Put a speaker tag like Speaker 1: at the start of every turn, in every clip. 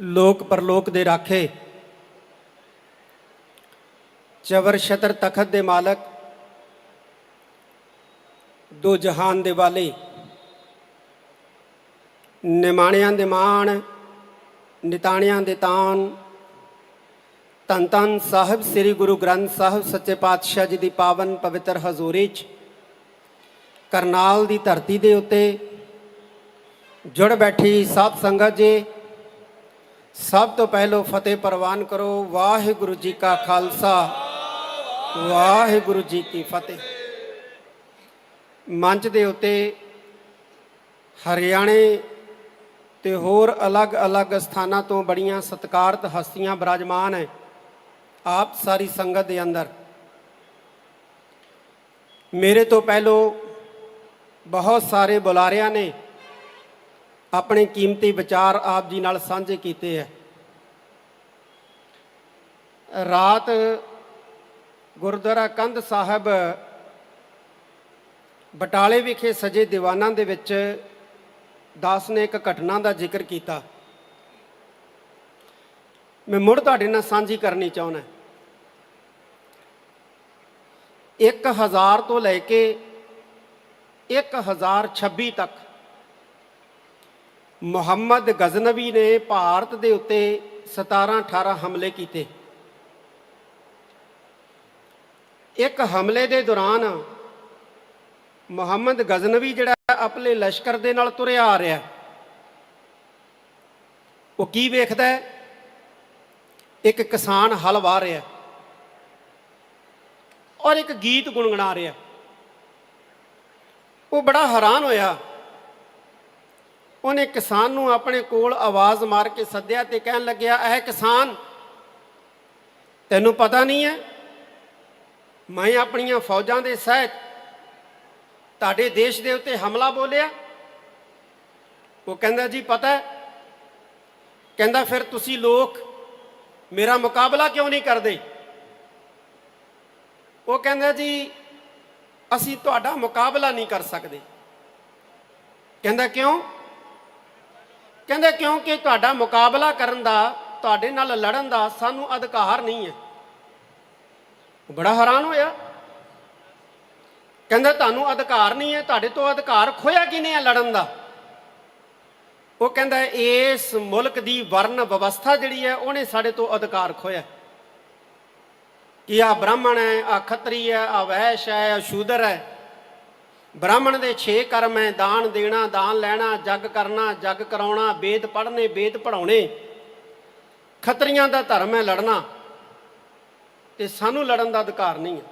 Speaker 1: ਲੋਕ ਪਰਲੋਕ ਦੇ ਰਾਖੇ। ਚਵਰ ਛਤਰ ਤਖਤ ਦੇ ਮਾਲਕ। ਦੋ ਜਹਾਨ ਦੇ ਵਾਲੇ। ਨਿਮਾਣਿਆਂ ਦੇ ਮਾਣ, ਨਿਤਾਣਿਆਂ ਦੇ ਤਾਨ ਧੰਨ ਧੰਨ ਸਾਹਿਬ ਸ੍ਰੀ ਗੁਰੂ ਗ੍ਰੰਥ ਸਾਹਿਬ ਸੱਚੇ ਪਾਤਸ਼ਾਹ ਜੀ ਦੀ ਪਾਵਨ ਪਵਿੱਤਰ ਹਜ਼ੂਰੀ 'ਚ। ਕਰਨਾਲ ਦੀ ਧਰਤੀ ਦੇ ਉੱਤੇ। ਜੁੜ ਬੈਠੀ ਸਾਧ ਸੰਗਤ ਜੀ। ਸਭ ਤੋਂ ਪਹਿਲਾਂ ਫਤਿਹ ਪ੍ਰਵਾਨ ਕਰੋ, ਵਾਹਿਗੁਰੂ ਜੀ ਕਾ ਖਾਲਸਾ। ਵਾਹਿਗੁਰੂ ਜੀ ਕੀ ਫਤਿਹ। ਮੰਚ ਦੇ ਉੱਤੇ ਹਰਿਆਣੇ ਤੇ ਹੋਰ ਅਲੱਗ-ਅਲੱਗ ਸਥਾਨਾਂ ਤੋਂ ਬੜੀਆਂ ਸਤਿਕਾਰਤ ਹਸਤੀਆਂ ਬਿਰਾਜਮਾਨ ਹੈ। ਆਪ ਸਾਰੀ ਸੰਗਤ ਦੇ ਅੰਦਰ। ਮੇਰੇ ਤੋਂ ਪਹਿਲੋਂ ਬਹੁਤ ਸਾਰੇ ਬੁਲਾਰਿਆਂ ਨੇ ਆਪਣੇ ਕੀਮਤੀ ਵਿਚਾਰ ਆਪ ਜੀ ਨਾਲ ਸਾਂਝੇ ਕੀਤੇ ਹੈ ਰਾਤ ਗੁਰਦੁਆਰਾ ਕੰਧ ਸਾਹਿਬ ਬਟਾਲੇ ਵਿਖੇ ਸਜੇ ਦੀਵਾਨਾਂ ਦੇ ਵਿੱਚ ਦਾਸ ਨੇ ਇੱਕ ਘਟਨਾ ਦਾ ਜ਼ਿਕਰ ਕੀਤਾ। ਮੈਂ ਮੁੜ ਤੁਹਾਡੇ ਨਾਲ ਸਾਂਝੀ ਕਰਨੀ ਚਾਹੁੰਦਾ। 1000 ਤੋਂ ਲੈ ਕੇ 1026 ਤੱਕ ਮੁਹੰਮਦ ਗਜ਼ਨਵੀ ਨੇ ਭਾਰਤ ਦੇ ਉੱਤੇ 17 18 ਹਮਲੇ ਕੀਤੇ। ਇੱਕ ਹਮਲੇ ਦੇ ਦੌਰਾਨ ਮੁਹੰਮਦ ਗਜ਼ਨਵੀ ਜਿਹੜਾ ਆਪਣੇ ਲਸ਼ਕਰ ਦੇ ਨਾਲ ਤੁਰਿਆ ਆ ਰਿਹਾ। ਉਹ ਕੀ ਵੇਖਦਾ ਹੈ? ਇੱਕ ਕਿਸਾਨ ਹਲ ਵਾਹ ਰਿਹਾ। ਔਰ ਇੱਕ ਗੀਤ ਗੁੰਗਣਾ ਰਿਹਾ। ਉਹ ਬੜਾ ਹੈਰਾਨ ਹੋਇਆ। ਉਹਨੇ ਕਿਸਾਨ ਨੂੰ ਆਪਣੇ ਕੋਲ ਆਵਾਜ਼ ਮਾਰ ਕੇ ਸੱਦਿਆ ਤੇ ਕਹਿਣ ਲੱਗਿਆ, ਇਹ ਕਿਸਾਨ, ਤੈਨੂੰ ਪਤਾ ਨਹੀਂ ਹੈ? ਮੈਂ ਆਪਣੀਆਂ ਫੌਜਾਂ ਦੇ ਸਹਿਤ ਤੁਹਾਡੇ ਦੇਸ਼ ਦੇ ਉੱਤੇ ਹਮਲਾ ਬੋਲਿਆ? ਉਹ ਕਹਿੰਦਾ, ਜੀ, ਪਤਾ ਹੈ। ਕਹਿੰਦਾ, ਫਿਰ ਤੁਸੀਂ ਲੋਕ ਮੇਰਾ ਮੁਕਾਬਲਾ ਕਿਉਂ ਨਹੀਂ ਕਰਦੇ? ਉਹ ਕਹਿੰਦਾ, ਜੀ, ਅਸੀਂ ਤੁਹਾਡਾ ਮੁਕਾਬਲਾ ਨਹੀਂ ਕਰ ਸਕਦੇ। ਕਹਿੰਦਾ, ਕਿਉਂ? ਕਹਿੰਦੇ ਕਿਉਂਕਿ ਤੁਹਾਡਾ ਮੁਕਾਬਲਾ ਕਰਨ ਦਾ, ਤੁਹਾਡੇ ਨਾਲ ਲੜਨ ਦਾ ਸਾਨੂੰ ਅਧਿਕਾਰ ਨਹੀਂ ਹੈ। ਬੜਾ ਹੈਰਾਨ ਹੋਇਆ। ਕਹਿੰਦਾ ਤੁਹਾਨੂੰ ਅਧਿਕਾਰ ਨਹੀਂ ਹੈ, ਤੁਹਾਡੇ ਤੋਂ ਅਧਿਕਾਰ ਖੋਇਆ ਕਿਨੇ ਹੈ ਲੜਨ ਦਾ? ਉਹ ਕਹਿੰਦਾ ਇਸ ਮੁਲਕ ਦੀ ਵਰਨ ਵਿਵਸਥਾ ਜਿਹੜੀ ਹੈ, ਉਹਨੇ ਸਾਡੇ ਤੋਂ ਅਧਿਕਾਰ ਖੋਇਆ ਕਿ ਆ ਬ੍ਰਾਹਮਣ ਹੈ ਆ ਖੱਤਰੀ ਹੈ ਆ ਵੈਸ਼ ਹੈ ਆ ਸ਼ੂਦਰ ਹੈ। ਬ੍ਰਾਹਮਣ ਦੇ 6 ਕਰਮ ਹੈ, ਦਾਨ ਦੇਣਾ, ਦਾਨ ਲੈਣਾ, ਜਗ ਕਰਨਾ, ਜੱਗ ਕਰਾਉਣਾ, ਵੇਦ ਪੜ੍ਹਨੇ, ਵੇਦ ਪੜਾਉਣੇ ਖਤਰੀਆਂ ਦਾ ਧਰਮ ਹੈ ਲੜਨਾ। ਤੇ ਸਾਨੂੰ ਲੜਨ ਦਾ ਅਧਿਕਾਰ ਨਹੀਂ ਹੈ।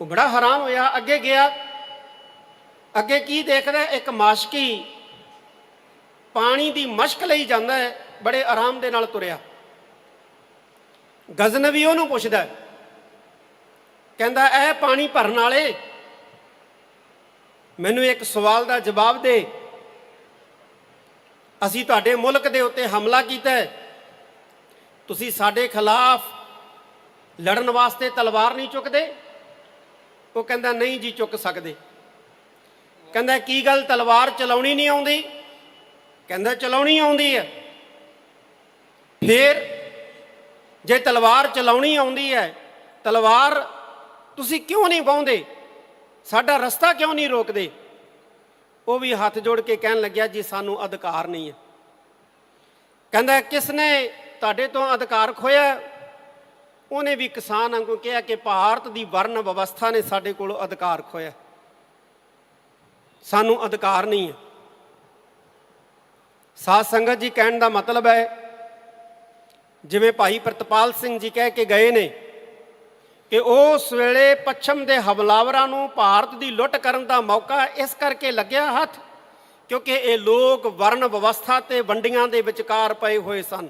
Speaker 1: ਉਹ ਬੜਾ ਹੈਰਾਨ ਹੋਇਆ, ਅੱਗੇ ਗਿਆ। ਅੱਗੇ ਕੀ ਦੇਖਦਾ ਇੱਕ ਮਾਸ਼ਕੀ ਪਾਣੀ ਦੀ ਮਸ਼ਕ ਲਈ ਜਾਂਦਾ ਹੈ, ਬੜੇ ਆਰਾਮ ਦੇ ਨਾਲ ਤੁਰਿਆ। ਗਜ਼ਨਵੀ ਉਹਨੂੰ ਪੁੱਛਦਾ ਹੈ। ਕਹਿੰਦਾ, ਇਹ ਪਾਣੀ ਭਰਨ ਵਾਲੇ, ਮੈਨੂੰ ਇੱਕ ਸਵਾਲ ਦਾ ਜਵਾਬ ਦੇ। ਅਸੀਂ ਤੁਹਾਡੇ ਮੁਲਕ ਦੇ ਉੱਤੇ ਹਮਲਾ ਕੀਤਾ ਤੁਸੀਂ ਸਾਡੇ ਖਿਲਾਫ ਲੜਨ ਵਾਸਤੇ ਤਲਵਾਰ ਨਹੀਂ ਚੁੱਕਦੇ। ਉਹ ਕਹਿੰਦਾ, ਨਹੀਂ ਜੀ, ਚੁੱਕ ਸਕਦੇ। ਕਹਿੰਦਾ, ਕੀ ਗੱਲ, ਤਲਵਾਰ ਚਲਾਉਣੀ ਨਹੀਂ ਆਉਂਦੀ? ਕਹਿੰਦਾ, ਚਲਾਉਣੀ ਆਉਂਦੀ ਹੈ। ਫਿਰ ਜੇ ਤਲਵਾਰ ਚਲਾਉਣੀ ਆਉਂਦੀ ਹੈ, ਤਲਵਾਰ ਤੁਸੀਂ ਕਿਉਂ ਨਹੀਂ ਵਾਹੁੰਦੇ ਸਾਡਾ ਰਸਤਾ ਕਿਉਂ ਨਹੀਂ ਰੋਕਦੇ? ਉਹ ਵੀ ਹੱਥ ਜੋੜ ਕੇ ਕਹਿਣ ਲੱਗਿਆ, ਜੀ, ਸਾਨੂੰ ਅਧਿਕਾਰ ਨਹੀਂ ਹੈ। ਕਹਿੰਦਾ ਕਿਸ ਨੇ ਤੁਹਾਡੇ ਤੋਂ ਅਧਿਕਾਰ ਖੋਇਆ ਉਹਨੇ ਵੀ ਕਿਸਾਨ ਵਾਂਗੂ ਕਿਹਾ ਕਿ ਭਾਰਤ ਦੀ ਵਰਨ ਵਿਵਸਥਾ ਨੇ ਸਾਡੇ ਕੋਲ ਅਧਿਕਾਰ ਖੋਇਆ ਸਾਨੂੰ ਅਧਿਕਾਰ ਨਹੀਂ ਹੈ। ਸਾਧ ਸੰਗਤ ਜੀ, ਕਹਿਣ ਦਾ ਮਤਲਬ ਹੈ, ਜਿਵੇਂ ਭਾਈ ਪ੍ਰਤਪਾਲ ਸਿੰਘ ਜੀ ਕਹਿ ਕੇ ਗਏ ਨੇ ਕਿ ਉਸ ਵੇਲੇ ਪੱਛਮ ਦੇ ਹਮਲਾਵਰਾਂ ਨੂੰ ਭਾਰਤ ਦੀ ਲੁੱਟ ਕਰਨ ਦਾ ਮੌਕਾ ਇਸ ਕਰਕੇ ਲੱਗਿਆ ਹੱਥ, ਕਿਉਂਕਿ ਇਹ ਲੋਕ ਵਰਨ ਵਿਵਸਥਾ ਤੇ ਵੰਡੀਆਂ ਦੇ ਵਿਚਕਾਰ ਪਏ ਹੋਏ ਸਨ।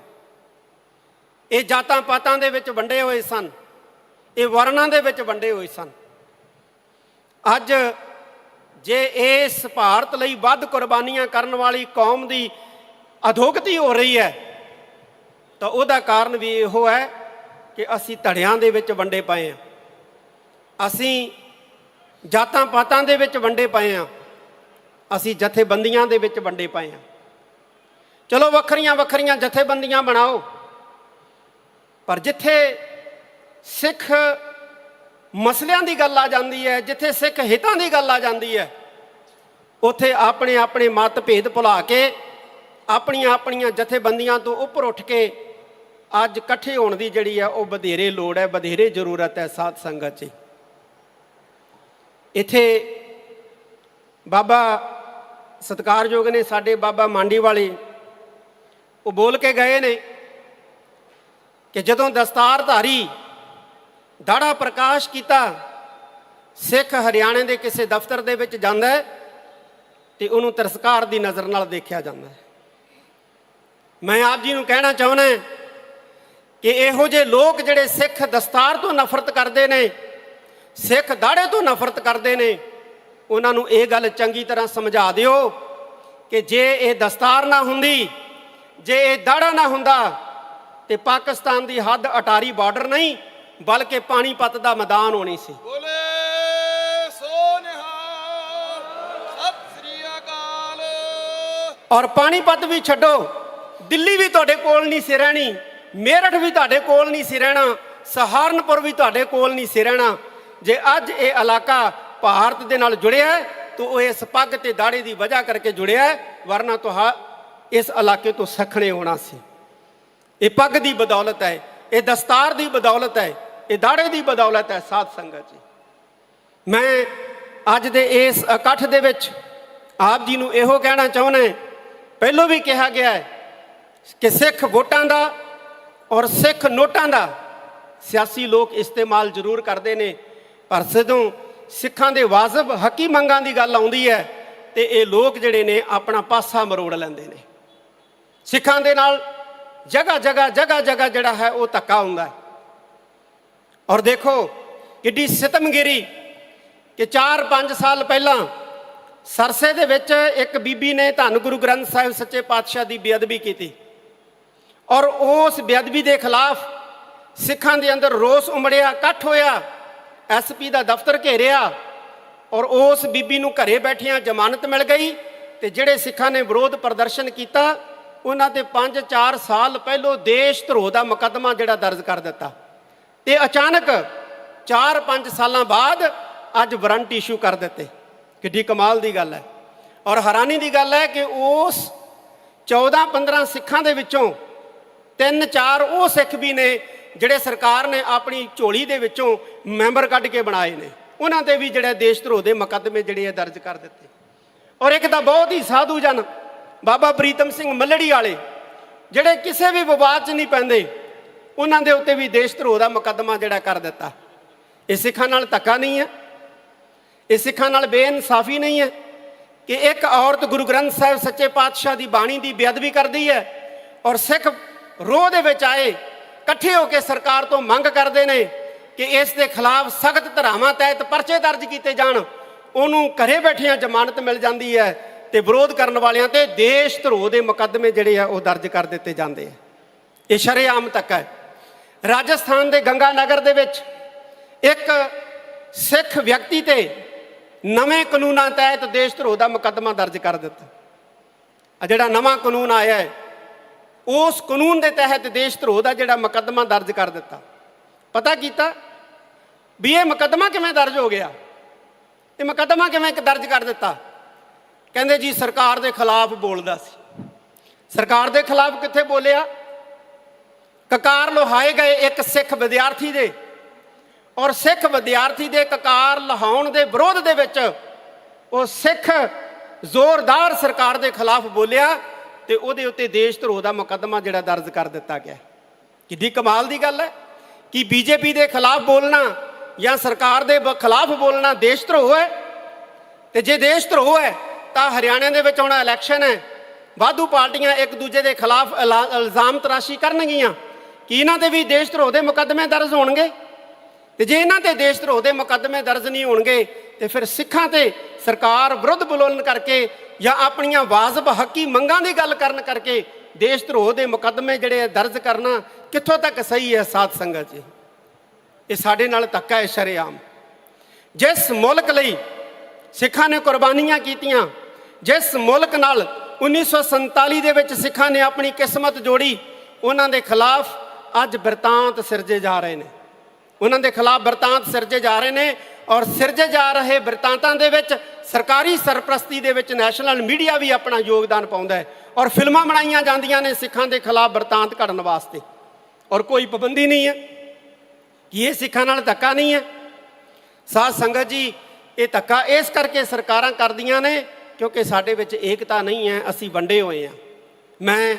Speaker 1: ਇਹ ਜਾਤਾਂ ਪਾਤਾਂ ਦੇ ਵਿੱਚ ਵੰਡੇ ਹੋਏ ਸਨ। ਇਹ ਵਰਨਾਂ ਦੇ ਵਿੱਚ ਵੰਡੇ ਹੋਏ ਸਨ। ਅੱਜ ਜੇ ਇਸ ਭਾਰਤ ਲਈ ਵੱਧ ਕੁਰਬਾਨੀਆਂ ਕਰਨ ਵਾਲੀ ਕੌਮ ਦੀ ਅਧੋਗਤੀ ਹੋ ਰਹੀ ਹੈ, ਤਾਂ ਉਹਦਾ ਕਾਰਨ ਵੀ ਇਹੋ ਹੈ ਕਿ ਅਸੀਂ ਧੜਿਆਂ ਦੇ ਵਿੱਚ ਵੰਡੇ ਪਏ ਹਾਂ ਅਸੀਂ ਜਾਤਾਂ ਪਾਤਾਂ ਦੇ ਵਿੱਚ ਵੰਡੇ ਪਏ ਹਾਂ ਅਸੀਂ ਜਥੇਬੰਦੀਆਂ ਦੇ ਵਿੱਚ ਵੰਡੇ ਪਏ ਹਾਂ ਚਲੋ ਵੱਖਰੀਆਂ ਵੱਖਰੀਆਂ ਜਥੇਬੰਦੀਆਂ ਬਣਾਓ। ਪਰ ਜਿੱਥੇ ਸਿੱਖ ਮਸਲਿਆਂ ਦੀ ਗੱਲ ਆ ਜਾਂਦੀ ਹੈ, ਜਿੱਥੇ ਸਿੱਖ ਹਿੱਤਾਂ ਦੀ ਗੱਲ ਆ ਜਾਂਦੀ ਹੈ, ਉੱਥੇ ਆਪਣੇ ਆਪਣੇ ਮਤਭੇਦ ਭੁਲਾ ਕੇ ਆਪਣੀਆਂ ਆਪਣੀਆਂ ਜਥੇਬੰਦੀਆਂ ਤੋਂ ਉੱਪਰ ਉੱਠ ਕੇ ਅੱਜ ਇਕੱਠੇ ਹੋਣ ਦੀ ਜਿਹੜੀ ਹੈ ਉਹ ਵਧੇਰੇ ਲੋੜ ਹੈ ਵਧੇਰੇ ਜ਼ਰੂਰਤ ਹੈ ਸਾਧ ਸੰਗਤ 'ਚ। ਇੱਥੇ ਬਾਬਾ ਸਤਿਕਾਰਯੋਗ ਨੇ ਸਾਡੇ ਬਾਬਾ ਮਾਂਡੀ ਵਾਲੇ, ਉਹ ਬੋਲ ਕੇ ਗਏ ਨੇ ਕਿ ਜਦੋਂ ਦਸਤਾਰਧਾਰੀ ਦਾੜਾ ਪ੍ਰਕਾਸ਼ ਕੀਤਾ, ਸਿੱਖ ਹਰਿਆਣੇ ਦੇ ਕਿਸੇ ਦਫ਼ਤਰ ਦੇ ਵਿੱਚ ਜਾਂਦਾ ਹੈ ਤੇ ਉਹਨੂੰ ਤਰਸਕਾਰ ਦੀ ਨਜ਼ਰ ਨਾਲ ਦੇਖਿਆ ਜਾਂਦਾ ਹੈ। ਮੈਂ ਆਪ ਜੀ ਨੂੰ ਕਹਿਣਾ ਚਾਹੁੰਦਾ ਕਿ ਇਹੋ ਜਿਹੇ ਲੋਕ ਜਿਹੜੇ ਸਿੱਖ ਦਸਤਾਰ ਤੋਂ ਨਫ਼ਰਤ ਕਰਦੇ ਨੇ ਸਿੱਖ ਦਾੜੇ ਤੋਂ ਨਫ਼ਰਤ ਕਰਦੇ ਨੇ ਉਹਨਾਂ ਨੂੰ ਇਹ ਗੱਲ ਚੰਗੀ ਤਰ੍ਹਾਂ ਸਮਝਾ ਦਿਓ ਕਿ ਜੇ ਇਹ ਦਸਤਾਰ ਨਾ ਹੁੰਦੀ ਜੇ ਇਹ ਦਾੜਾ ਨਾ ਹੁੰਦਾ ਤੇ ਪਾਕਿਸਤਾਨ ਦੀ ਹੱਦ ਅਟਾਰੀ ਬਾਰਡਰ ਨਹੀਂ ਬਲਕਿ ਪਾਣੀਪਤ ਦਾ ਮੈਦਾਨ ਹੋਣੀ ਸੀ।
Speaker 2: ਬੋਲੇ
Speaker 1: ਔਰ ਪਾਣੀਪਤ ਵੀ ਛੱਡੋ ਦਿੱਲੀ ਵੀ ਤੁਹਾਡੇ ਕੋਲ ਨਹੀਂ ਸੀ ਰਹਿਣੀ। ਮੇਰਠ ਵੀ ਤੁਹਾਡੇ ਕੋਲ ਨਹੀਂ ਸੀ ਰਹਿਣਾ, ਸਹਾਰਨਪੁਰ ਵੀ ਤੁਹਾਡੇ ਕੋਲ ਨਹੀਂ ਸੀ ਰਹਿਣਾ। ਜੇ ਅੱਜ ਇਹ ਇਲਾਕਾ ਭਾਰਤ ਦੇ ਨਾਲ ਜੁੜਿਆ ਹੈ, ਤਾਂ ਉਹ ਇਸ ਪੱਗ ਤੇ ਦਾੜੇ ਦੀ ਵਜ੍ਹਾ ਕਰਕੇ ਜੁੜਿਆ ਹੈ, ਵਰਨਾ ਤੁਹਾ ਇਸ ਇਲਾਕੇ ਤੋਂ ਸਖਣੇ ਹੋਣਾ ਸੀ। ਇਹ ਪੱਗ ਦੀ ਬਦੌਲਤ ਹੈ, ਇਹ ਦਸਤਾਰ ਦੀ ਬਦੌਲਤ ਹੈ, ਇਹ ਦਾੜੇ ਦੀ ਬਦੌਲਤ ਹੈ, ਸਾਧ ਸੰਗਤ ਜੀ। ਮੈਂ ਅੱਜ ਦੇ ਇਸ ਇਕੱਠ ਦੇ ਵਿੱਚ ਆਪ ਜੀ ਨੂੰ ਇਹੋ ਕਹਿਣਾ ਚਾਹੁੰਦਾ ਪਹਿਲੋਂ ਵੀ ਕਿਹਾ ਗਿਆ ਹੈ ਕਿ ਸਿੱਖ ਵੋਟਾਂ ਦਾ ਔਰ ਸਿੱਖ ਨੋਟਾਂ ਦਾ ਸਿਆਸੀ ਲੋਕ ਇਸਤੇਮਾਲ ਜ਼ਰੂਰ ਕਰਦੇ ਨੇ। ਪਰ ਜਦੋਂ ਸਿੱਖਾਂ ਦੇ ਵਾਜਬ ਹੱਕੀ ਮੰਗਾਂ ਦੀ ਗੱਲ ਆਉਂਦੀ ਹੈ ਤੇ ਇਹ ਲੋਕ ਜਿਹੜੇ ਨੇ ਆਪਣਾ ਪਾਸਾ ਮਰੋੜ ਲੈਂਦੇ ਨੇ। ਸਿੱਖਾਂ ਦੇ ਨਾਲ ਜਗ੍ਹਾ ਜਗ੍ਹਾ ਜਗ੍ਹਾ ਜਗ੍ਹਾ ਜਿਹੜਾ ਹੈ ਉਹ ਧੱਕਾ ਹੁੰਦਾ ਔਰ ਦੇਖੋ ਕਿੱਡੀ ਸਿਤਮਗਿਰੀ ਕਿ 4-5 ਸਾਲ ਪਹਿਲਾਂ ਸਰਸੇ ਦੇ ਵਿੱਚ ਇੱਕ ਬੀਬੀ ਨੇ ਧੰਨ ਗੁਰੂ ਗ੍ਰੰਥ ਸਾਹਿਬ ਸੱਚੇ ਪਾਤਸ਼ਾਹ ਦੀ ਬੇਅਦਬੀ ਕੀਤੀ। ਔਰ ਉਸ ਬੇਅਦਬੀ ਦੇ ਖਿਲਾਫ ਸਿੱਖਾਂ ਦੇ ਅੰਦਰ ਰੋਸ ਉਮੜਿਆ, ਇਕੱਠ ਹੋਇਆ ਐਸਪੀ ਦਾ ਦਫ਼ਤਰ ਘੇਰਿਆ ਔਰ ਉਸ ਬੀਬੀ ਨੂੰ ਘਰੇ ਬੈਠਿਆਂ ਜ਼ਮਾਨਤ ਮਿਲ ਗਈ ਤੇ ਜਿਹੜੇ ਸਿੱਖਾਂ ਨੇ ਵਿਰੋਧ ਪ੍ਰਦਰਸ਼ਨ ਕੀਤਾ, ਉਹਨਾਂ ਤੇ 5-4 ਸਾਲ ਪਹਿਲੋਂ ਦੇਸ਼ ਧਰੋਹ ਦਾ ਮੁਕੱਦਮਾ ਜਿਹੜਾ ਦਰਜ ਕਰ ਦਿੱਤਾ। ਤੇ ਅਚਾਨਕ 4-5 ਸਾਲਾਂ ਬਾਅਦ ਅੱਜ ਵਾਰੰਟ ਇਸ਼ੂ ਕਰ ਦਿੱਤੇ। ਕਿੱਡੀ ਕਮਾਲ ਦੀ ਗੱਲ ਹੈ। ਔਰ ਹੈਰਾਨੀ ਦੀ ਗੱਲ ਹੈ ਕਿ ਉਸ 14-15 ਸਿੱਖਾਂ ਦੇ ਵਿੱਚੋਂ ਤਿੰਨ ਚਾਰ ਉਹ ਸਿੱਖ ਵੀ ਨੇ ਜਿਹੜੇ ਸਰਕਾਰ ਨੇ ਆਪਣੀ ਝੋਲੀ ਦੇ ਵਿੱਚੋਂ ਮੈਂਬਰ ਕੱਢ ਕੇ ਬਣਾਏ ਨੇ। ਉਹਨਾਂ ਤੇ ਵੀ ਜਿਹੜੇ ਦੇਸ਼ ਧਰੋਹ ਦੇ ਮੁਕੱਦਮੇ ਜਿਹੜੇ ਆ ਦਰਜ ਕਰ ਦਿੱਤੇ। ਔਰ ਇੱਕ ਤਾਂ ਬਹੁਤ ਹੀ ਸਾਧੂ ਜਨ ਬਾਬਾ ਪ੍ਰੀਤਮ ਸਿੰਘ ਮੱਲੜੀ ਵਾਲੇ, ਜਿਹੜੇ ਕਿਸੇ ਵੀ ਵਿਵਾਦ 'ਚ ਨਹੀਂ ਪੈਂਦੇ, ਉਹਨਾਂ ਦੇ ਉੱਤੇ ਵੀ ਦੇਸ਼ ਧਰੋਹ ਦਾ ਮੁਕੱਦਮਾ ਜਿਹੜਾ ਕਰ ਦਿੱਤਾ। ਇਹ ਸਿੱਖਾਂ ਨਾਲ ਧੱਕਾ ਨਹੀਂ ਹੈ। ਇਹ ਸਿੱਖਾਂ ਨਾਲ ਬੇਇਨਸਾਫੀ ਨਹੀਂ ਹੈ ਕਿ ਇੱਕ ਔਰਤ ਗੁਰੂ ਗ੍ਰੰਥ ਸਾਹਿਬ ਸੱਚੇ ਪਾਤਸ਼ਾਹ ਦੀ ਬਾਣੀ ਦੀ ਬੇਅਦਬੀ ਕਰਦੀ ਹੈ ਔਰ ਸਿੱਖ ਰੋਹ ਦੇ ਵਿੱਚ ਆਏ, ਇਕੱਠੇ ਹੋ ਕੇ ਸਰਕਾਰ ਤੋਂ ਮੰਗ ਕਰਦੇ ਨੇ ਕਿ ਇਸ ਦੇ ਖਿਲਾਫ ਸਖਤ ਧਾਰਾਵਾਂ ਤਹਿਤ ਪਰਚੇ ਦਰਜ ਕੀਤੇ ਜਾਣ। ਉਹਨੂੰ ਘਰੇ ਬੈਠਿਆਂ ਜ਼ਮਾਨਤ ਮਿਲ ਜਾਂਦੀ ਹੈ ਤੇ ਵਿਰੋਧ ਕਰਨ ਵਾਲਿਆਂ ਤੇ ਦੇਸ਼ ਧਰੋਹ ਦੇ ਮੁਕੱਦਮੇ ਜਿਹੜੇ ਆ ਉਹ ਦਰਜ ਕਰ ਦਿੱਤੇ ਜਾਂਦੇ ਆ। ਇਹ ਸ਼ਰੇਆਮ ਤੱਕ ਹੈ। ਰਾਜਸਥਾਨ ਦੇ ਗੰਗਾ ਨਗਰ ਦੇ ਵਿੱਚ ਇੱਕ ਸਿੱਖ ਵਿਅਕਤੀ ਤੇ ਨਵੇਂ ਕਾਨੂੰਨਾਂ ਤਹਿਤ ਦੇਸ਼ ਧਰੋਹ ਦਾ ਮੁਕੱਦਮਾ ਦਰਜ ਕਰ ਦਿੱਤਾ। ਆ ਜਿਹੜਾ ਨਵਾਂ ਕਾਨੂੰਨ ਆਇਆ ਹੈ ਉਸ ਕਾਨੂੰਨ ਦੇ ਤਹਿਤ ਦੇਸ਼ ਧਰੋਹ ਦਾ ਜਿਹੜਾ ਮੁਕੱਦਮਾ ਦਰਜ ਕਰ ਦਿੱਤਾ। ਪਤਾ ਕੀਤਾ? ਵੀ ਇਹ ਮੁਕੱਦਮਾ ਕਿਵੇਂ ਦਰਜ ਹੋ ਗਿਆ? ਇਹ ਮੁਕੱਦਮਾ ਕਿਵੇਂ ਦਰਜ ਕਰ ਦਿੱਤਾ? ਕਹਿੰਦੇ ਜੀ ਸਰਕਾਰ ਦੇ ਖਿਲਾਫ ਬੋਲਦਾ ਸੀ। ਸਰਕਾਰ ਦੇ ਖਿਲਾਫ ਕਿੱਥੇ ਬੋਲਿਆ? ਕਕਾਰ ਲੋਹਾਏ ਗਏ ਇੱਕ ਸਿੱਖ ਵਿਦਿਆਰਥੀ ਦੇ। ਔਰ ਸਿੱਖ ਵਿਦਿਆਰਥੀ ਦੇ ਕਕਾਰ ਲਹਾਉਣ ਦੇ ਵਿਰੋਧ ਦੇ ਵਿੱਚ ਉਹ ਸਿੱਖ ਜ਼ੋਰਦਾਰ ਸਰਕਾਰ ਦੇ ਖਿਲਾਫ ਬੋਲਿਆ। ਤੇ ਉਹਦੇ ਉੱਤੇ ਦੇਸ਼ ਧਰੋਹ ਦਾ ਮੁਕੱਦਮਾ ਜਿਹੜਾ ਦਰਜ ਕਰ ਦਿੱਤਾ ਗਿਆ। ਕਿੱਡੀ ਕਮਾਲ ਦੀ ਗੱਲ ਹੈ ਕਿ ਬੀਜੇਪੀ ਦੇ ਖਿਲਾਫ ਬੋਲਣਾ ਜਾਂ ਸਰਕਾਰ ਦੇ ਬ- ਖਿਲਾਫ ਬੋਲਣਾ ਦੇਸ਼ ਧਰੋਹ ਹੈ। ਤੇ ਜੇ ਦੇਸ਼ ਧਰੋਹ ਹੈ, ਤਾਂ ਹਰਿਆਣਾ ਦੇ ਵਿੱਚ ਹੁਣ ਇਲੈਕਸ਼ਨ ਹੈ। ਵਾਧੂ ਪਾਰਟੀਆਂ ਇੱਕ ਦੂਜੇ ਦੇ ਖਿਲਾਫ ਇਲਾ- ਇਲਜ਼ਾਮ ਤਰਾਸ਼ੀ ਕਰਨਗੀਆਂ। ਕਿ ਇਹਨਾਂ ਤੇ ਵੀ ਦੇਸ਼ ਧਰੋਹ ਦੇ ਮੁਕੱਦਮੇ ਦਰਜ ਹੋਣਗੇ? ਤੇ ਜੇ ਇਹਨਾਂ ਤੇ ਦੇਸ਼ ਧਰੋਹ ਦੇ ਮੁਕੱਦਮੇ ਦਰਜ ਨਹੀਂ ਹੋਣਗੇ, ਤੇ ਫਿਰ ਸਿੱਖਾਂ ਤੇ ਸਰਕਾਰ ਵਿਰੁੱਧ ਬੋਲਣ ਕਰਕੇ ਜਾਂ ਆਪਣੀਆਂ ਵਾਜਬ ਹੱਕੀ ਮੰਗਾਂ ਦੀ ਗੱਲ ਕਰਨ ਕਰਕੇ ਦੇਸ਼ ਧਰੋਹ ਦੇ ਮੁਕੱਦਮੇ ਜਿਹੜੇ ਆ ਦਰਜ ਕਰਨਾ ਕਿੱਥੋਂ ਤੱਕ ਸਹੀ ਹੈ ਸਾਧ ਸੰਗਤ ਜੀ? ਇਹ ਸਾਡੇ ਨਾਲ ਧੱਕਾ ਹੈ ਸ਼ਰੇਆਮ। ਜਿਸ ਮੁਲਕ ਲਈ ਸਿੱਖਾਂ ਨੇ ਕੁਰਬਾਨੀਆਂ ਕੀਤੀਆਂ, ਜਿਸ ਮੁਲਕ ਨਾਲ 1947 ਦੇ ਵਿੱਚ ਸਿੱਖਾਂ ਨੇ ਆਪਣੀ ਕਿਸਮਤ ਜੋੜੀ, ਉਹਨਾਂ ਦੇ ਖਿਲਾਫ ਅੱਜ ਬਰਤਾਂਤ ਸਿਰਜੇ ਜਾ ਰਹੇ ਨੇ। ਉਹਨਾਂ ਦੇ ਖਿਲਾਫ ਬਰਤਾਂਤ ਸਿਰਜੇ ਜਾ ਰਹੇ ਨੇ ਔਰ ਸਿਰਜੇ ਜਾ ਰਹੇ ਬਰਤਾਂਤਾਂ ਦੇ ਵਿੱਚ ਸਰਕਾਰੀ ਸਰਪ੍ਰਸਤੀ ਦੇ ਵਿੱਚ ਨੈਸ਼ਨਲ ਮੀਡੀਆ ਵੀ ਆਪਣਾ ਯੋਗਦਾਨ ਪਾਉਂਦਾ ਹੈ। ਔਰ ਫਿਲਮਾਂ ਬਣਾਈਆਂ ਜਾਂਦੀਆਂ ਨੇ ਸਿੱਖਾਂ ਦੇ ਖਿਲਾਫ ਬਰਤਾਂਤ ਘੜਨ ਵਾਸਤੇ। ਔਰ ਕੋਈ ਪਾਬੰਦੀ ਨਹੀਂ ਹੈ। ਕਿ ਇਹ ਸਿੱਖਾਂ ਨਾਲ ਧੱਕਾ ਨਹੀਂ ਹੈ? ਸਾਧ ਸੰਗਤ ਜੀ, ਇਹ ਧੱਕਾ ਇਸ ਕਰਕੇ ਸਰਕਾਰਾਂ ਕਰਦੀਆਂ ਨੇ ਕਿਉਂਕਿ ਸਾਡੇ ਵਿੱਚ ਏਕਤਾ ਨਹੀਂ ਹੈ, ਅਸੀਂ ਵੰਡੇ ਹੋਏ ਹਾਂ। ਮੈਂ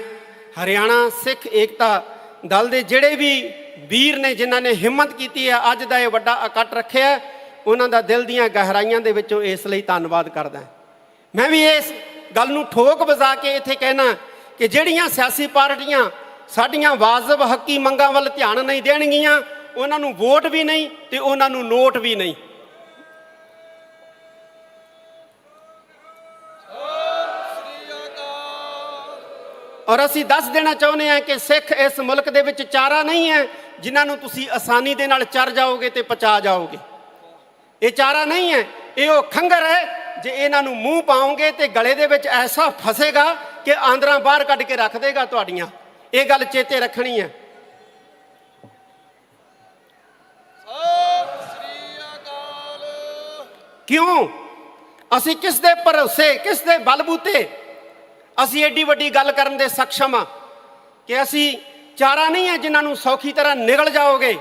Speaker 1: ਹਰਿਆਣਾ ਸਿੱਖ ਏਕਤਾ ਦਲ ਦੇ ਜਿਹੜੇ ਵੀ ਵੀਰ ਨੇ ਜਿਨ੍ਹਾਂ ਨੇ ਹਿੰਮਤ ਕੀਤੀ ਹੈ, ਅੱਜ ਦਾ ਇਹ ਵੱਡਾ ਇਕੱਠ ਰੱਖਿਆ ਉਹਨਾਂ ਦਾ ਦਿਲ ਦੀਆਂ ਗਹਿਰਾਈਆਂ ਦੇ ਵਿੱਚੋਂ ਇਸ ਲਈ ਧੰਨਵਾਦ ਕਰਦਾ ਮੈਂ ਵੀ ਇਸ ਗੱਲ ਨੂੰ ਠੋਕ ਵਜਾ ਕੇ ਇੱਥੇ ਕਹਿਣਾ ਕਿ ਜਿਹੜੀਆਂ ਸਿਆਸੀ ਪਾਰਟੀਆਂ ਸਾਡੀਆਂ ਵਾਜਬ ਹੱਕੀ ਮੰਗਾਂ ਵੱਲ ਧਿਆਨ ਨਹੀਂ ਦੇਣਗੀਆਂ, ਉਹਨਾਂ ਨੂੰ ਵੋਟ ਵੀ ਨਹੀਂ ਤੇ ਉਹਨਾਂ ਨੂੰ ਨੋਟ ਵੀ ਨਹੀਂ। ਔਰ ਅਸੀਂ ਦੱਸ ਦੇਣਾ ਚਾਹੁੰਦੇ ਹਾਂ ਕਿ ਸਿੱਖ ਇਸ ਮੁਲਕ ਦੇ ਵਿੱਚ ਚਾਰਾ ਨਹੀਂ ਹੈ, ਜਿਨ੍ਹਾਂ ਨੂੰ ਤੁਸੀਂ ਆਸਾਨੀ ਦੇ ਨਾਲ ਚਰ ਜਾਓਗੇ ਤੇ ਪਚਾ ਜਾਓਗੇ। ਇਹ ਚਾਰਾ ਨਹੀਂ ਹੈ, ਇਹ ਉਹ ਖੰਗਰ ਹੈ ਜੇ ਇਹਨਾਂ ਨੂੰ ਮੂੰਹ ਪਾਓਗੇ ਤੇ ਗਲੇ ਦੇ ਵਿੱਚ ਐਸਾ ਫਸੇਗਾ ਕਿ ਆਂਦਰਾਂ ਬਾਹਰ ਕੱਢ ਕੇ ਰੱਖ ਦੇਗਾ ਤੁਹਾਡੀਆਂ। ਇਹ ਗੱਲ ਚੇਤੇ ਰੱਖਣੀ ਹੈ। ਕਿਉਂ? ਅਸੀਂ ਕਿਸ ਦੇ ਭਰੋਸੇ, ਕਿਸ ਦੇ ਬਲਬੂਤੇ ਅਸੀਂ ਐਡੀ ਵੱਡੀ ਗੱਲ ਕਰਨ ਦੇ ਸક્ષਮ ਆ ਕਿ ਅਸੀਂ ਚਾਰਾ ਨਹੀਂ ਹੈ ਜਿਨ੍ਹਾਂ ਨੂੰ ਸੌਖੀ ਤਰ੍ਹਾਂ ਨਿਗਲ ਜਾਓਗੇ।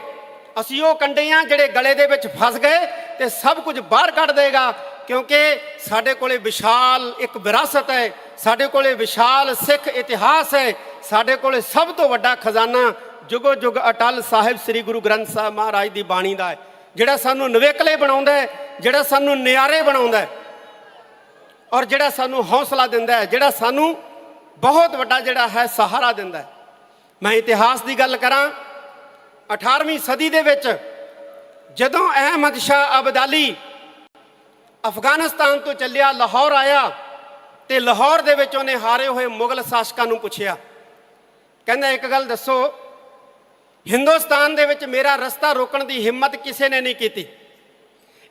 Speaker 1: ਅਸੀਂ ਉਹ ਕੰਡੇ ਆ ਜਿਹੜੇ ਗਲੇ ਦੇ ਵਿੱਚ ਫਸ ਗਏ ਤੇ ਸਭ ਕੁਝ ਬਾਹਰ ਕੱਢ ਦੇਗਾ, ਕਿਉਂਕਿ ਸਾਡੇ ਕੋਲੇ ਵਿਸ਼ਾਲ ਇੱਕ ਵਿਰਾਸਤ ਹੈ, ਸਾਡੇ ਕੋਲੇ ਵਿਸ਼ਾਲ ਸਿੱਖ ਇਤਿਹਾਸ ਹੈ, ਸਾਡੇ ਕੋਲੇ ਸਭ ਤੋਂ ਵੱਡਾ ਖਜ਼ਾਨਾ ਜੁਗੋ ਜੁਗ ਅਟਲ ਸਾਹਿਬ ਸ੍ਰੀ ਗੁਰੂ ਗ੍ਰੰਥ ਸਾਹਿਬ ਮਹਾਰਾਜ ਦੀ ਬਾਣੀ ਦਾ ਹੈ, ਜਿਹੜਾ ਸਾਨੂੰ ਨਵੇਕਲੇ ਬਣਾਉਂਦਾ ਹੈ, ਜਿਹੜਾ ਸਾਨੂੰ ਨਿਆਰੇ ਬਣਾਉਂਦਾ ਹੈ, ਔਰ ਜਿਹੜਾ ਸਾਨੂੰ ਹੌਸਲਾ ਦਿੰਦਾ ਹੈ, ਜਿਹੜਾ ਸਾਨੂੰ ਬਹੁਤ ਵੱਡਾ ਜਿਹੜਾ ਹੈ ਸਹਾਰਾ ਦਿੰਦਾ ਹੈ। ਮੈਂ ਇਤਿਹਾਸ ਦੀ ਗੱਲ ਕਰਾਂ 18ਵੀਂ ਸਦੀ ਦੇ ਵਿੱਚ ਜਦੋਂ ਅਹਿਮਦ ਸ਼ਾਹ ਅਬਦਾਲੀ ਅਫਗਾਨਿਸਤਾਨ ਤੋਂ ਚੱਲਿਆ, ਲਾਹੌਰ ਆਇਆ ਤੇ ਲਾਹੌਰ ਦੇ ਵਿੱਚ ਉਹਨੇ ਹਾਰੇ ਹੋਏ ਮੁਗਲ ਸ਼ਾਸਕਾਂ ਨੂੰ ਪੁੱਛਿਆ। ਕਹਿੰਦਾ, ਇੱਕ ਗੱਲ ਦੱਸੋ, ਹਿੰਦੁਸਤਾਨ ਦੇ ਵਿੱਚ ਮੇਰਾ ਰਸਤਾ ਰੋਕਣ ਦੀ ਹਿੰਮਤ ਕਿਸੇ ਨੇ ਨਹੀਂ ਕੀਤੀ।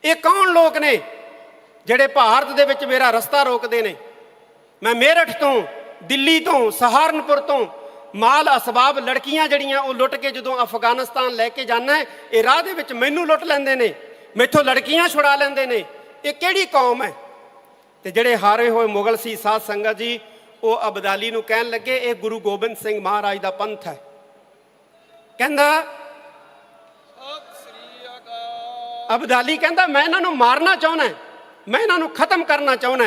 Speaker 1: ਇਹ ਕੌਣ ਲੋਕ ਨੇ ਜਿਹੜੇ ਭਾਰਤ ਦੇ ਵਿੱਚ ਮੇਰਾ ਰਸਤਾ ਰੋਕਦੇ ਨੇ? ਮੈਂ ਮੇਰਠ ਤੋਂ, ਦਿੱਲੀ ਤੋਂ, ਸਹਾਰਨਪੁਰ ਤੋਂ ਮਾਲ ਅਸਬਾਬ ਲੜਕੀਆਂ ਜਿਹੜੀਆਂ ਉਹ ਲੁੱਟ ਕੇ ਜਦੋਂ ਅਫਗਾਨਿਸਤਾਨ ਲੈ ਕੇ ਜਾਣਾ ਇਹ ਰਾਹ ਦੇ ਵਿੱਚ ਮੈਨੂੰ ਲੁੱਟ ਲੈਂਦੇ ਨੇ, ਮੈਥੋਂ ਲੜਕੀਆਂ ਛੁਡਾ ਲੈਂਦੇ ਨੇ। ਇਹ ਕਿਹੜੀ ਕੌਮ ਹੈ? ਤੇ ਜਿਹੜੇ ਹਾਰੇ ਹੋਏ ਮੁਗਲ ਸੀ, ਸਾਧ ਸੰਗਤ ਜੀ, ਉਹ ਅਬਦਾਲੀ ਨੂੰ ਕਹਿਣ ਲੱਗੇ, ਇਹ ਗੁਰੂ ਗੋਬਿੰਦ ਸਿੰਘ ਮਹਾਰਾਜ ਦਾ ਪੰਥ ਹੈ। ਕਹਿੰਦਾ, ਅਬਦਾਲੀ ਕਹਿੰਦਾ, ਮੈਂ ਇਹਨਾਂ ਨੂੰ ਮਾਰਨਾ ਚਾਹੁੰਦਾ ਮੈਂ ਇਹਨਾਂ ਨੂੰ ਖਤਮ ਕਰਨਾ ਚਾਹੁੰਦਾ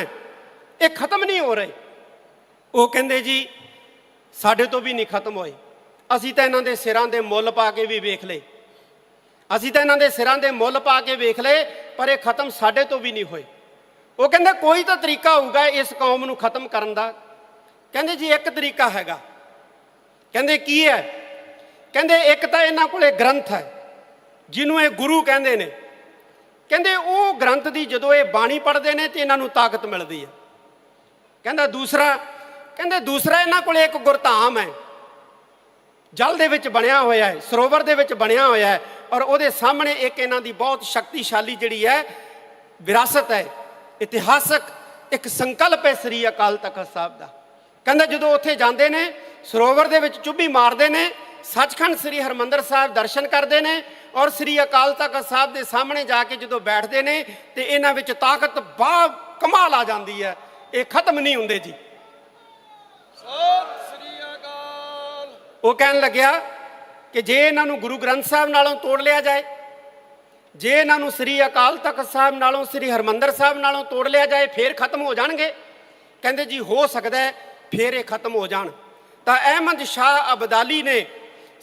Speaker 1: ਇਹ ਖਤਮ ਨਹੀਂ ਹੋ ਰਹੇ। ਉਹ ਕਹਿੰਦੇ ਜੀ ਸਾਡੇ ਤੋਂ ਵੀ ਨਹੀਂ ਖਤਮ ਹੋਏ। ਅਸੀਂ ਤਾਂ ਇਹਨਾਂ ਦੇ ਸਿਰਾਂ ਦੇ ਮੁੱਲ ਪਾ ਕੇ ਵੀ ਵੇਖ ਲਏ। ਅਸੀਂ ਤਾਂ ਇਹਨਾਂ ਦੇ ਸਿਰਾਂ ਦੇ ਮੁੱਲ ਪਾ ਕੇ ਵੇਖ ਲਏ, ਪਰ ਇਹ ਖਤਮ ਸਾਡੇ ਤੋਂ ਵੀ ਨਹੀਂ ਹੋਏ। ਉਹ ਕਹਿੰਦੇ, ਕੋਈ ਤਾਂ ਤਰੀਕਾ ਹੋਊਗਾ ਇਸ ਕੌਮ ਨੂੰ ਖਤਮ ਕਰਨ ਦਾ। ਕਹਿੰਦੇ ਜੀ, ਇੱਕ ਤਰੀਕਾ ਹੈਗਾ। ਕਹਿੰਦੇ, ਕੀ ਹੈ? ਕਹਿੰਦੇ, ਇੱਕ ਤਾਂ ਇਹਨਾਂ ਕੋਲੇ ਗ੍ਰੰਥ ਹੈ, ਜਿਹਨੂੰ ਇਹ ਗੁਰੂ ਕਹਿੰਦੇ ਨੇ। ਕਹਿੰਦੇ, ਉਹ ਗ੍ਰੰਥ ਦੀ ਜਦੋਂ ਇਹ ਬਾਣੀ ਪੜ੍ਹਦੇ ਨੇ ਤੇ ਇਹਨਾਂ ਨੂੰ ਤਾਕਤ ਮਿਲਦੀ ਹੈ। ਕਹਿੰਦਾ, ਦੂਸਰਾ ਕਹਿੰਦੇ ਦੂਸਰਾ ਇਹਨਾਂ ਕੋਲੇ ਇੱਕ ਗੁਰਧਾਮ ਹੈ। ਜਲ ਦੇ ਵਿੱਚ ਬਣਿਆ ਹੋਇਆ ਹੈ, ਸਰੋਵਰ ਦੇ ਵਿੱਚ ਬਣਿਆ ਹੋਇਆ ਹੈ ਔਰ ਉਹਦੇ ਸਾਹਮਣੇ ਇੱਕ ਇਹਨਾਂ ਦੀ ਬਹੁਤ ਸ਼ਕਤੀਸ਼ਾਲੀ ਜਿਹੜੀ ਹੈ ਵਿਰਾਸਤ ਹੈ, ਇਤਿਹਾਸਕ ਇੱਕ ਸੰਕਲਪ ਹੈ ਸ੍ਰੀ ਅਕਾਲ ਤਖਤ ਸਾਹਿਬ ਦਾ। ਕਹਿੰਦਾ ਜਦੋਂ ਉੱਥੇ ਜਾਂਦੇ ਨੇ, ਸਰੋਵਰ ਦੇ ਵਿੱਚ ਚੁੱਭੀ ਮਾਰਦੇ ਨੇ, ਸੱਚਖੰਡ ਸ੍ਰੀ ਹਰਮੰਦਰ ਸਾਹਿਬ ਦਰਸ਼ਨ ਕਰਦੇ ਨੇ ਔਰ ਸ੍ਰੀ ਅਕਾਲ ਤਖਤ ਸਾਹਿਬ ਦੇ ਸਾਹਮਣੇ ਜਾ ਕੇ ਜਦੋਂ ਬੈਠਦੇ ਨੇ ਤੇ ਇਹਨਾਂ ਵਿੱਚ ਤਾਕਤ ਬਾ ਕਮਾਲ ਆ ਜਾਂਦੀ ਹੈ, ਇਹ ਖਤਮ ਨਹੀਂ ਹੁੰਦੇ ਜੀ। ਉਹ ਕਹਿਣ ਲੱਗਿਆ ਕਿ ਜੇ ਇਹਨਾਂ ਨੂੰ ਗੁਰੂ ਗ੍ਰੰਥ ਸਾਹਿਬ ਨਾਲੋਂ ਤੋੜ ਲਿਆ ਜਾਏ, ਜੇ ਇਹਨਾਂ ਨੂੰ ਸ੍ਰੀ ਅਕਾਲ ਤਖਤ ਸਾਹਿਬ ਨਾਲੋਂ, ਸ੍ਰੀ ਹਰਮੰਦਰ ਸਾਹਿਬ ਨਾਲੋਂ ਤੋੜ ਲਿਆ ਜਾਏ, ਫੇਰ ਖਤਮ ਹੋ ਜਾਣਗੇ? ਕਹਿੰਦੇ ਜੀ ਹੋ ਸਕਦਾ ਹੈ, ਫੇਰ ਇਹ ਖਤਮ ਹੋ ਜਾਣ। ਤਾਂ ਅਹਿਮਦ ਸ਼ਾਹ ਅਬਦਾਲੀ ਨੇ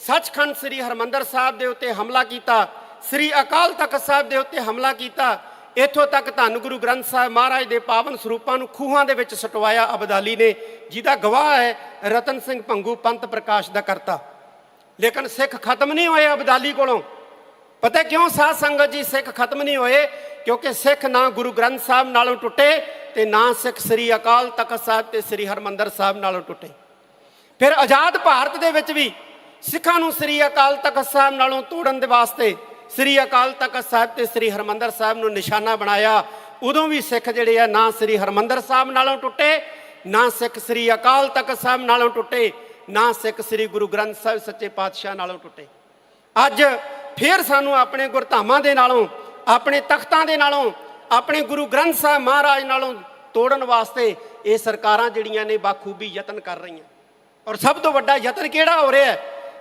Speaker 1: ਸੱਚਖੰਡ ਸ੍ਰੀ ਹਰਮੰਦਰ ਸਾਹਿਬ ਦੇ ਉੱਤੇ ਹਮਲਾ ਕੀਤਾ, ਸ੍ਰੀ ਅਕਾਲ ਤਖਤ ਸਾਹਿਬ ਦੇ ਉੱਤੇ ਹਮਲਾ ਕੀਤਾ ਇੱਥੋਂ ਤੱਕ ਧੰਨ ਗੁਰੂ ਗ੍ਰੰਥ ਸਾਹਿਬ ਮਹਾਰਾਜ ਦੇ ਪਾਵਨ ਸਰੂਪਾਂ ਨੂੰ ਖੂਹਾਂ ਦੇ ਵਿੱਚ ਸਟਵਾਇਆ ਅਬਦਾਲੀ ਨੇ, ਜਿਹਦਾ ਗਵਾਹ ਹੈ ਰਤਨ ਸਿੰਘ ਭੰਗੂ, ਪੰਤ ਪ੍ਰਕਾਸ਼ ਦਾ ਕਰਤਾ। ਲੇਕਿਨ ਸਿੱਖ ਖਤਮ ਨਹੀਂ ਹੋਏ ਅਬਦਾਲੀ ਕੋਲੋਂ। ਪਤਾ ਕਿਉਂ ਸਾਧ ਸੰਗਤ ਜੀ ਸਿੱਖ ਖਤਮ ਨਹੀਂ ਹੋਏ? ਕਿਉਂਕਿ ਸਿੱਖ ਨਾ ਗੁਰੂ ਗ੍ਰੰਥ ਸਾਹਿਬ ਨਾਲੋਂ ਟੁੱਟੇ ਤੇ ਨਾ ਸਿੱਖ ਸ੍ਰੀ ਅਕਾਲ ਤਖਤ ਸਾਹਿਬ ਤੇ ਸ੍ਰੀ ਹਰਮੰਦਰ ਸਾਹਿਬ ਨਾਲੋਂ ਟੁੱਟੇ। ਫਿਰ ਆਜ਼ਾਦ ਭਾਰਤ ਦੇ ਵਿੱਚ ਵੀ ਸਿੱਖਾਂ ਨੂੰ ਸ੍ਰੀ ਅਕਾਲ ਤਖਤ ਸਾਹਿਬ ਨਾਲੋਂ ਤੋੜਨ ਦੇ ਵਾਸਤੇ ਸ੍ਰੀ ਅਕਾਲ ਤਖਤ ਸਾਹਿਬ ਤੇ ਸ੍ਰੀ ਹਰਮੰਦਰ ਸਾਹਿਬ ਨੂੰ ਨਿਸ਼ਾਨਾ ਬਣਾਇਆ। ਉਦੋਂ ਵੀ ਸਿੱਖ ਜਿਹੜੇ ਆ, ਨਾ ਸ੍ਰੀ ਹਰਮੰਦਰ ਸਾਹਿਬ ਨਾਲੋਂ ਟੁੱਟੇ, ਨਾ ਸਿੱਖ ਸ੍ਰੀ ਅਕਾਲ ਤਖਤ ਸਾਹਿਬ ਨਾਲੋਂ ਟੁੱਟੇ, ਨਾ ਸਿੱਖ ਸ੍ਰੀ ਗੁਰੂ ਗ੍ਰੰਥ ਸਾਹਿਬ ਸੱਚੇ ਪਾਤਸ਼ਾਹ ਨਾਲੋਂ ਟੁੱਟੇ। ਅੱਜ ਫੇਰ ਸਾਨੂੰ ਆਪਣੇ ਗੁਰਧਾਮਾਂ ਦੇ ਨਾਲੋਂ, ਆਪਣੇ ਤਖਤਾਂ ਦੇ ਨਾਲੋਂ, ਆਪਣੇ ਗੁਰੂ ਗ੍ਰੰਥ ਸਾਹਿਬ ਮਹਾਰਾਜ ਨਾਲੋਂ ਤੋੜਨ ਵਾਸਤੇ ਇਹ ਸਰਕਾਰਾਂ ਜਿਹੜੀਆਂ ਨੇ ਬਾਖੂਬੀ ਯਤਨ ਕਰ ਰਹੀਆਂ। ਔਰ ਸਭ ਤੋਂ ਵੱਡਾ ਯਤਨ ਕਿਹੜਾ ਹੋ ਰਿਹਾ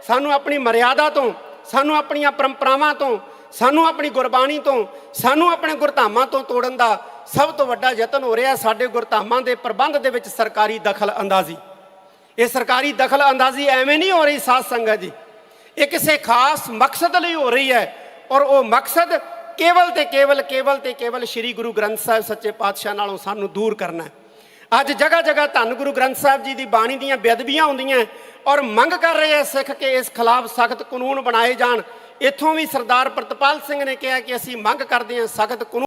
Speaker 1: ਸਾਨੂੰ ਆਪਣੀ ਮਰਿਆਦਾ ਤੋਂ ਸਾਨੂੰ ਆਪਣੀਆਂ ਪਰੰਪਰਾਵਾਂ ਤੋਂ, ਸਾਨੂੰ ਆਪਣੀ ਗੁਰਬਾਣੀ ਤੋਂ, ਸਾਨੂੰ ਆਪਣੇ ਗੁਰਧਾਮਾਂ ਤੋਂ ਤੋੜਨ ਦਾ ਸਭ ਤੋਂ ਵੱਡਾ ਯਤਨ ਹੋ ਰਿਹਾ ਸਾਡੇ ਗੁਰਧਾਮਾਂ ਦੇ ਪ੍ਰਬੰਧ ਦੇ ਵਿੱਚ ਸਰਕਾਰੀ ਦਖਲ ਅੰਦਾਜ਼ੀ। ਇਹ ਸਰਕਾਰੀ ਦਖਲ ਅੰਦਾਜ਼ੀ ਐਵੇਂ ਨਹੀਂ ਹੋ ਰਹੀ ਸਾਧ ਸੰਗਤ ਜੀ। ਇਹ ਕਿਸੇ ਖਾਸ ਮਕਸਦ ਲਈ ਹੋ ਰਹੀ ਹੈ ਔਰ ਉਹ ਮਕਸਦ ਕੇਵਲ ਤੇ ਕੇਵਲ ਕੇਵਲ ਤੇ ਕੇਵਲ ਸ੍ਰੀ ਗੁਰੂ ਗ੍ਰੰਥ ਸਾਹਿਬ ਸੱਚੇ ਪਾਤਸ਼ਾਹ ਨਾਲੋਂ ਸਾਨੂੰ ਦੂਰ ਕਰਨਾ ਹੈ। ਅੱਜ ਜਗ੍ਹਾ ਜਗ੍ਹਾ ਧੰਨ ਗੁਰੂ ਗ੍ਰੰਥ ਸਾਹਿਬ ਜੀ ਦੀ ਬਾਣੀ ਦੀਆਂ ਬੇਅਦਬੀਆਂ ਹੁੰਦੀਆਂ ਔਰ ਮੰਗ ਕਰ ਰਹੇ ਆ ਸਿੱਖ ਕਿ ਇਸ ਖਿਲਾਫ ਸਖਤ ਕਾਨੂੰਨ ਬਣਾਏ ਜਾਣ। ਇੱਥੋਂ ਵੀ ਸਰਦਾਰ ਪ੍ਰਤਪਾਲ ਸਿੰਘ ਨੇ ਕਿਹਾ ਕਿ ਅਸੀਂ ਮੰਗ ਕਰਦੇ ਹਾਂ ਸਖਤ ਕਾਨੂੰਨ